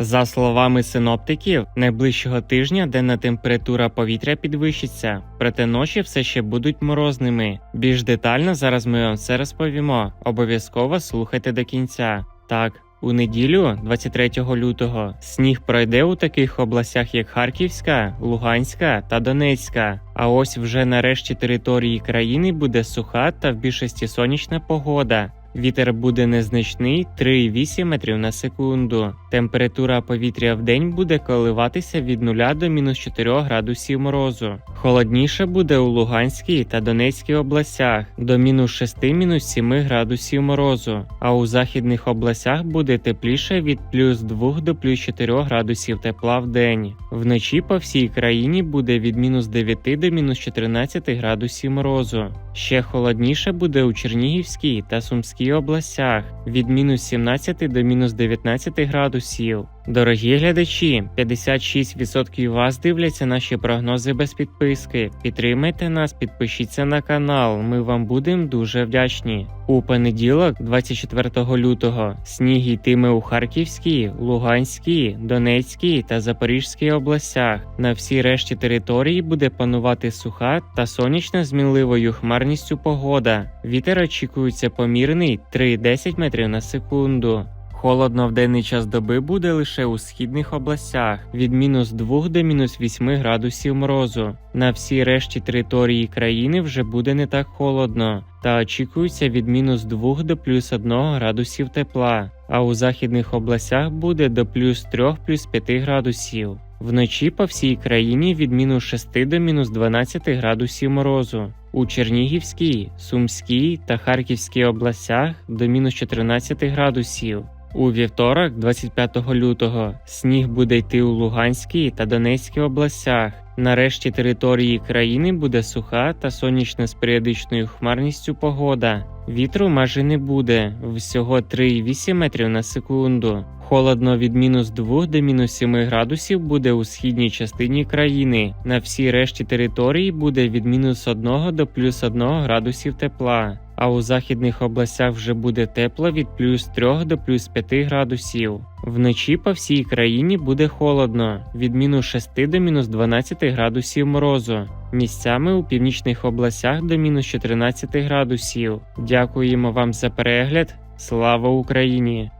За словами синоптиків, найближчого тижня денна температура повітря підвищиться, проте ночі все ще будуть морозними. Більш детально зараз ми вам все розповімо. Обов'язково слухайте до кінця. Так. У неділю, 23 лютого, сніг пройде у таких областях, як Харківська, Луганська та Донецька. А ось вже нарешті території країни буде суха та в більшості сонячна погода. Вітер буде незначний 3,8 метрів на секунду. Температура повітря в день буде коливатися від 0 до мінус 4 градусів морозу. Холодніше буде у Луганській та Донецькій областях до мінус 6 мінус 7 градусів морозу. А у західних областях буде тепліше від плюс 2 до плюс 4 градусів тепла в день. Вночі по всій країні буде від мінус 9 до мінус 14 градусів морозу. Ще холодніше буде у Чернігівській та Сумській областях від мінус 17 до мінус 19 градусів. Дорогі глядачі, 56% вас дивляться наші прогнози без підписки. Підтримайте нас, підпишіться на канал. Ми вам будемо дуже вдячні. У понеділок, 24 лютого, сніг йтиме у Харківській, Луганській, Донецькій та Запорізькій областях. На всій решті території буде панувати суха та сонячна з мінливою хмарністю погода. Вітер очікується помірний 3-10 метрів на секунду. Холодно в денний час доби буде лише у східних областях від мінус 2 до мінус 8 градусів морозу. На всій решті території країни вже буде не так холодно, та очікується від мінус 2 до плюс 1 градусів тепла, а у західних областях буде до плюс 3 плюс 5 градусів. Вночі по всій країні від мінус 6 до мінус 12 градусів морозу. У Чернігівській, Сумській та Харківській областях до мінус 14 градусів. У вівторок, 25 лютого, сніг буде йти у Луганській та Донецькій областях. Нарешті території країни буде суха та сонячна з періодичною хмарністю погода. Вітру майже не буде, всього 3,8 метрів на секунду. Холодно від мінус 2 до мінус 7 градусів буде у східній частині країни. На всій решті території буде від мінус 1 до плюс 1 градусів тепла. А у західних областях вже буде тепло від плюс 3 до плюс 5 градусів. Вночі по всій країні буде холодно від мінус 6 до мінус 12 градусів морозу. Місцями у північних областях до мінус 14 градусів. Дякуємо вам за перегляд. Слава Україні!